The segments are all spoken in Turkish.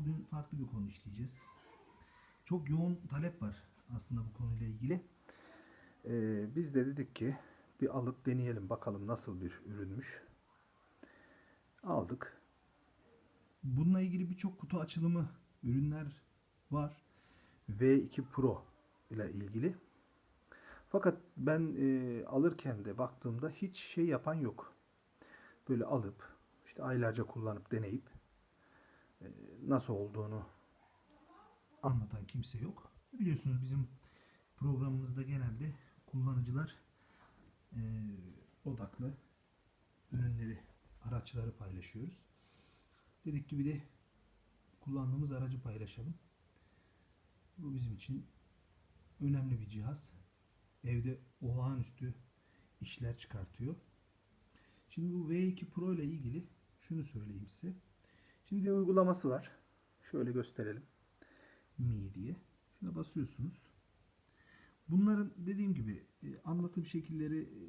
Bugün farklı bir konu işleyeceğiz. Çok yoğun talep var aslında bu konuyla ilgili. Ee, biz de dedik ki bir alıp deneyelim bakalım nasıl bir ürünmüş. Aldık. Bununla ilgili birçok kutu açılımı ürünler var. V2 Pro ile ilgili. Fakat ben e, alırken de baktığımda hiç şey yapan yok. Böyle alıp işte aylarca kullanıp deneyip nasıl olduğunu Anlatan kimse yok. Biliyorsunuz bizim programımızda genelde kullanıcılar eee, odaklı ürünleri, araçları paylaşıyoruz. Dedik ki bir de kullandığımız aracı paylaşalım. Bu bizim için önemli bir cihaz. Evde olağanüstü işler çıkartıyor. Şimdi bu V2 Pro ile ilgili şunu söyleyeyim size. Şimdi bir uygulaması var. Şöyle gösterelim. Mi diye. Şuna basıyorsunuz. Bunların dediğim gibi e, anlatım şekilleri e,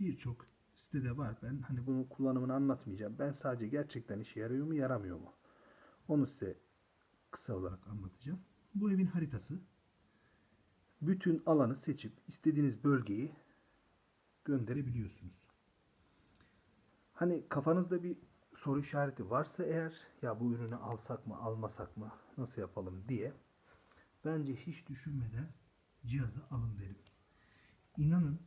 birçok sitede var. Ben hani bunun kullanımını anlatmayacağım. Ben sadece gerçekten işe yarıyor mu yaramıyor mu? Onu size kısa olarak anlatacağım. Bu evin haritası. bütün alanı seçip istediğiniz bölgeyi Görebiliyorsunuz. Hani kafanızda bir soru işareti varsa eğer ya bu ürünü alsak mı almasak mı nasıl yapalım diye Bence hiç düşünmeden cihazı alın derim. İnanın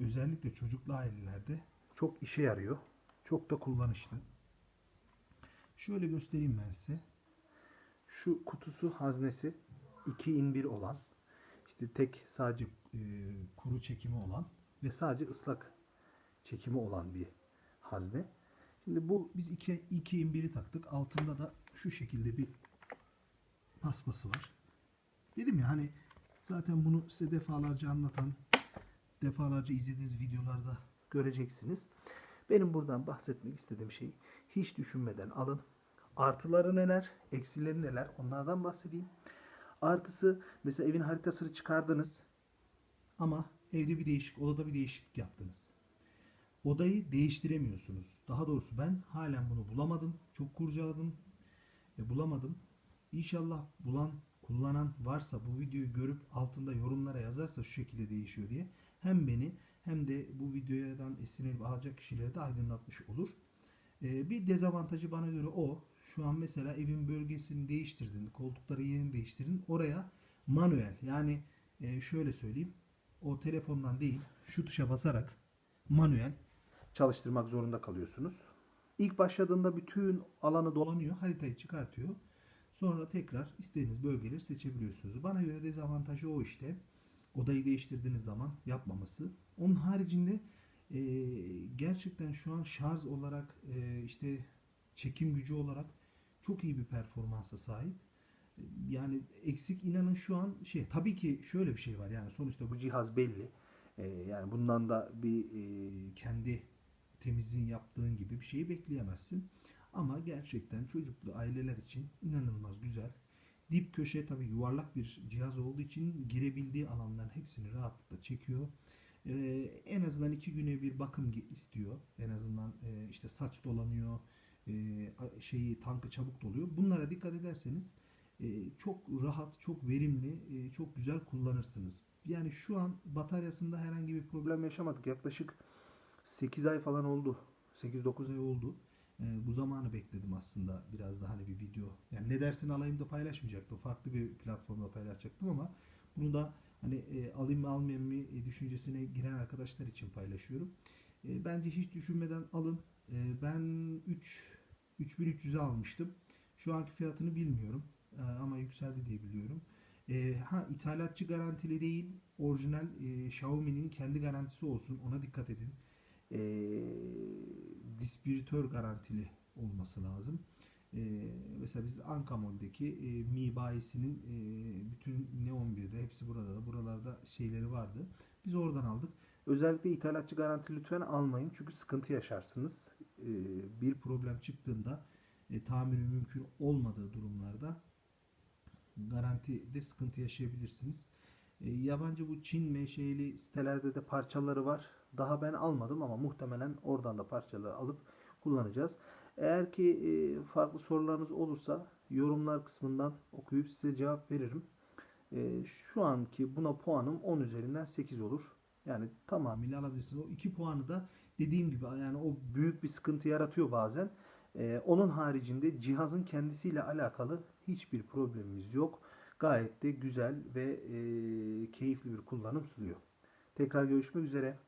özellikle çocuklu ailelerde çok işe yarıyor. çok da kullanışlı. Şöyle göstereyim ben size. Şu kutusu haznesi 2 in 1 olan işte tek Sadece e, kuru çekimi olan ve sadece ıslak çekimi olan bir hazne. Şimdi bu biz 2 2 in 1'i taktık. Altında da şu şekilde bir paspası var. Dedim ya hani zaten bunu size defalarca anlatan, defalarca izlediğiniz videolarda göreceksiniz. Benim buradan bahsetmek istediğim şey hiç düşünmeden alın. Artıları neler, eksileri neler onlardan bahsedeyim. Artısı mesela evin haritasını çıkardınız. ama evde bir değişik, odada bir değişiklik yaptınız. Odayı değiştiremiyorsunuz. Daha doğrusu ben halen bunu bulamadım. Çok kurcaladım. E, bulamadım. İnşallah bulan, kullanan varsa bu videoyu görüp altında yorumlara yazarsa şu şekilde değişiyor diye hem beni hem de bu videodan esinlenip alacak kişileri de aydınlatmış olur. E, bir dezavantajı bana göre o. Şu an mesela evin bölgesini değiştirdin, koltukları yerini değiştirdin. Oraya manuel yani e, şöyle söyleyeyim. O telefondan değil şu tuşa basarak manuel Çalıştırmak zorunda kalıyorsunuz. İlk başladığında bütün alanı dolan dolanıyor, haritayı çıkartıyor. Sonra tekrar istediğiniz bölgeleri seçebiliyorsunuz. Bana göre dezavantajı o işte. Odayı değiştirdiğiniz zaman yapmaması. Onun haricinde e, gerçekten şu an şarj olarak e, işte çekim gücü olarak çok iyi bir performansa sahip. E, Yani eksik inanın şu an şey tabii ki şöyle bir şey var yani sonuçta bu cihaz belli. Ee, yani bundan da bir e, kendi temizliğin yaptığın gibi bir şeyi bekleyemezsin. Ama gerçekten çocuklu aileler için inanılmaz güzel. Dip köşe tabii yuvarlak bir cihaz olduğu için girebildiği alanların hepsini rahatlıkla çekiyor. Ee, en azından iki güne bir bakım istiyor. En azından e, işte saç dolanıyor, e, şeyi tankı çabuk doluyor. Bunlara dikkat ederseniz e, çok rahat, çok verimli, e, çok güzel kullanırsınız. Yani şu an bataryasında herhangi bir problem yaşamadık. Yaklaşık 8 ay falan oldu. 8-9 ay oldu. Ee, bu zamanı bekledim aslında biraz daha hani bir video. Yani ne dersin alayım da paylaşmayacaktım. Farklı bir platformda paylaşacaktım ama bunu da hani e, alayım mı almayayım mı e, düşüncesine giren arkadaşlar için paylaşıyorum. E, bence hiç düşünmeden alın. E, ben 3 3300'e almıştım. Şu anki fiyatını bilmiyorum. E, ama yükseldi diye biliyorum. E, ha ithalatçı garantili değil, orijinal e, Xiaomi'nin kendi garantisi olsun. Ona dikkat edin e, distribütör garantili olması lazım. E, mesela biz Ankamol'deki e, Mi bayisinin e, bütün Ne 11'de hepsi burada da buralarda şeyleri vardı. Biz oradan aldık. Özellikle ithalatçı garanti lütfen almayın. Çünkü sıkıntı yaşarsınız. Ee, Bir problem çıktığında e, tamiri mümkün olmadığı durumlarda garantide sıkıntı yaşayabilirsiniz. E, yabancı bu Çin menşeli sitelerde de parçaları var. Daha ben almadım ama muhtemelen oradan da parçaları alıp kullanacağız. Eğer ki e, farklı sorularınız olursa yorumlar kısmından okuyup size cevap veririm. E, şu anki buna puanım 10 üzerinden 8 olur. Yani tamam Tamamıyla alabilirsiniz. O iki puanı da dediğim gibi yani o büyük bir sıkıntı yaratıyor bazen. Ee, onun haricinde cihazın kendisiyle alakalı hiçbir problemimiz yok. Gayet de güzel ve e, keyifli bir kullanım sunuyor. Tekrar görüşmek üzere.